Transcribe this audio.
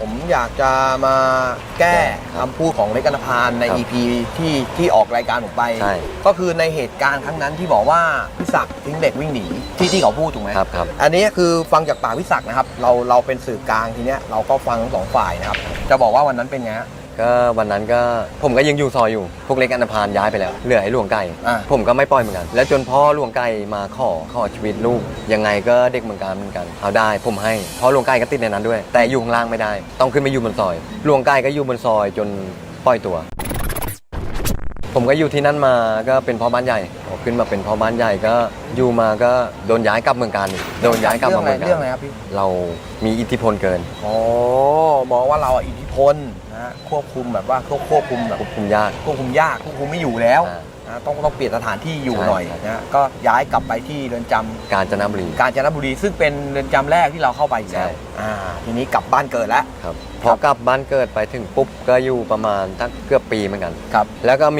ผมอยากจะมาแก้ครับคำพูดของเล็กกันพานใน ครับ EP ที่ที่ออกรายการผมไป ใช่ ก็คือในเหตุการณ์ครั้งนั้นที่บอกว่าพิศักดิ์ทิ้งเด็กวิ่งหนีที่ที่เขาพูดถูกไหมครับครับ อันนี้คือฟังจากปากพิศักดิ์นะครับ เราเราเป็นสื่อกลางทีเนี้ยเราก็ฟังทั้งสองฝ่ายนะครับ จะบอกว่าวันนั้นเป็นไงฮะ ก็วันนั้นก็ผมก็ยังอยู่ซอยอยู่ พวกเล็กอันธพาลย้ายไปแล้ว เหลือไอ้หลวงไก่ อะ ผมก็ไม่ปล่อยเหมือนกัน แล้วจนพ่อหลวงไก่มาขอขอชีวิตลูก ยังไงก็เด็กเหมือนกันเหมือนกันเอาได้ผมให้เพราะหลวงไก่ก็ติดในนั้นด้วย แต่อยู่ข้างล่างไม่ได้ ต้องขึ้นมาอยู่บนซอยหลวงไก่ก็อยู่บนซอยจนปล่อยตัว ผมก็อยู่ที่นั่นมาก็เป็นพ่อบ้านใหญ่พอขึ้นมาเป็นพ่อบ้านใหญ่ก็อยู่มาก็โดนย้ายกลับเมืองการอีกโดนย้ายกลับมาเมืองเรื่องกาอะไรรครับพี่เรามีอิทธิพลเกิน อ๋อมองว่าเราอะอิทธิพลนะฮะควบคุมแบบว่าควบควบคุมแบบควบคุมยาก ควบคุมยากควบคุมไม่อยู่แล้วอ่านะต้องต้องเปลี่ยนสถานที่อยู่ใช่หน่อยครับนะฮะก็ย้ายกลับไปที่เรือนจำกาญจนบุรี กาญจนบุรีซึ่งเป็นเรือนจำแรกที่เราเข้าไปอยู่แล้วใช่อ่าทีนี้กลับบ้านเกิดแล้วครับพอกลับบ้านเกิดไปถึงปุ๊บก็อยู่ประมาณตั้งเกือบปีเหมือนกันครับ แล้วก็มี